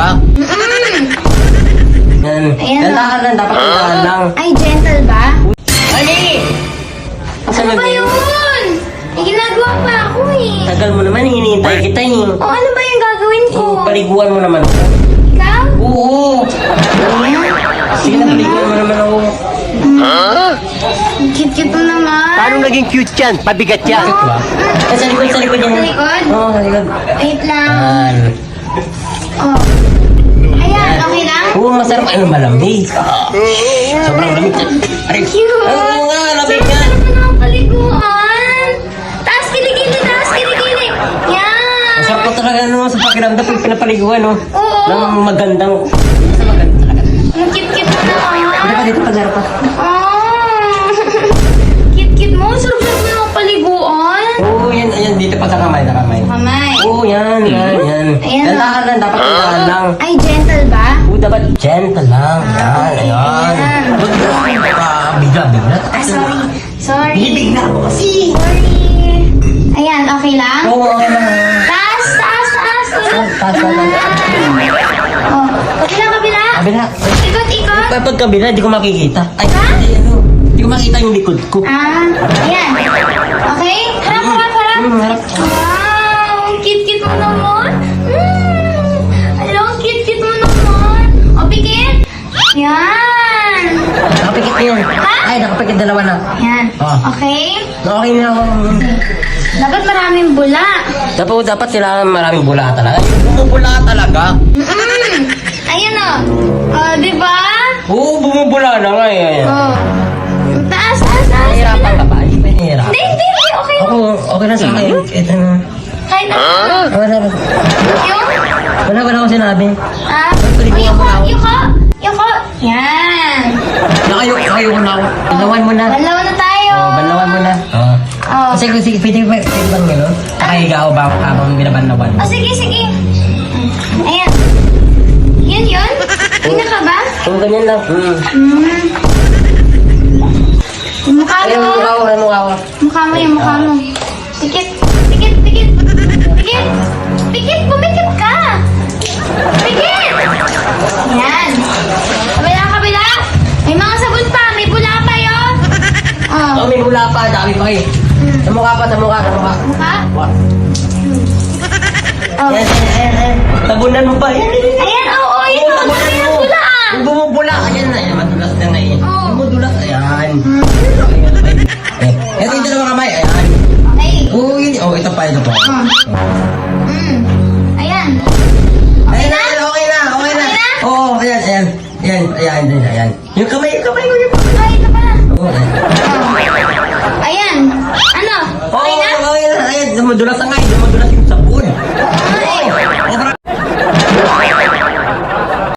Yan. Ayan, Dandahan lang, dapat dandahan lang. Ay, gentle ba? Ali! Asa Ano ba yun? May ginagawa pa ako eh. Tagal mo naman, hinihintay kita eh. O ano ba yung gagawin ko? Oh, paliguan mo naman. Ikaw? Oo! Sige na, paliguan mo naman ako. Ang Cute-cute mo naman. Paano naging cute yan? Pabigat yan. Diba? Eh, sa likod, sa likod yan. Sa likod? Oo, sa likod. Wait lang. Yan. Masarap. Ano, malamig. Sobrang lamig. Aray. Cute. Oo nga, lamig nga. Sarap ang paliguan. Taas kilikili, taas kilikili. Yan. Masarap ko talaga ano, sa pakiramdam pag pinapaliguan, no? Oo. Ng magandang... Sa maganda talaga. Ang cute-cute mo naman. pa, dito pa, dito pa. Oh. Cute-cute mo. Sarap-sarap mo ang paliguan. Oo, yan, yan. Dito pa sa kamay, sa kamay. Kamay. Oo, yan, yan, yan. Ayan, Dandahan lang, dapat lang. Ay, gentle ba? Dapat gentle lang. Yan, ayan. Ah, bigla, bigla. Ah, sorry. Sorry. Bibigla ako kasi. Sorry. Ayan, okay lang? Oo, okay lang. Taas, taas, taas. Taas, taas, taas. Oh, kabila, kabila. Kabila. Ikot, ikot. Kapag kabila, di ko makikita. Ay, Ha? hindi, ano. Di ko makita yung likod ko. Ah, ayan. Okay? Harap, harap. Ah. Okay? Okay na ako. Dapat maraming bula. Dapat, dapat kailangan maraming bula talaga. Bumubula talaga. Mm. Ayan o. Oh, di ba? Oo, bumubula na nga eh. Oh. Taas, taas, taas. Nahihirapan ka ba? Hindi pa nahihirapan. Hindi, hindi, hindi. Okay Ako, okay na sa akin. Ito na. Kahit na. Wala, Yung? wala, wala ko sinabi. Ah, oh, yuko, yuko, yuko. Yan. Nakayo, nakayo ko na ako. Balawan mo na. Balaw na tayo. Balawan mo na. Oo. Oh. Kasi, sige, pwede ba, pwede bang gano'n? Nakahiga ako ba habang binabanlawan? Oh, sige, sige. Ayan. Yun, yun? Tingnan ka ba? Kung ganyan lang. Hmm. Hmm. Yung mukha Ay, yung mo. mukha ko, yung mukha ko. Mukha mo, yung mukha mo. Pikit, pikit, pikit. Pikit. Pikit, pumikit ka. Pikit. Yan. Kabila, kabila. May mga sabon pa. May bula pa yun. Oh. Oh, may bula pa, dami pa eh. Sa mukha pa, sa mukha, sa mukha. Mukha? Oh. Yan, yan, yan, yan. Tabunan mo pa. Yan, yan, yan. Ayan, oo, oh, yun. Oo, Oh, tabunan mo. ah. Yung bumubula, ayan na, yan, madulas na nga eh. Oo. Bumudulas, ayan. Hmm. Eh, ito yung dalawang kamay, ayan. Okay. Oo, yun, oh, ito pa, ito pa. Hmm. Hmm. Ayan. Ayan ayan, okay na, okay na. Okay na? Oo, ayan, ayan. Ayan, ayan, ayan, ayan. Yung kamay, yung kamay ko, yung kamay. Ay, ito pala. Oo, ayan. Oh. Ayan. Ano? Oo,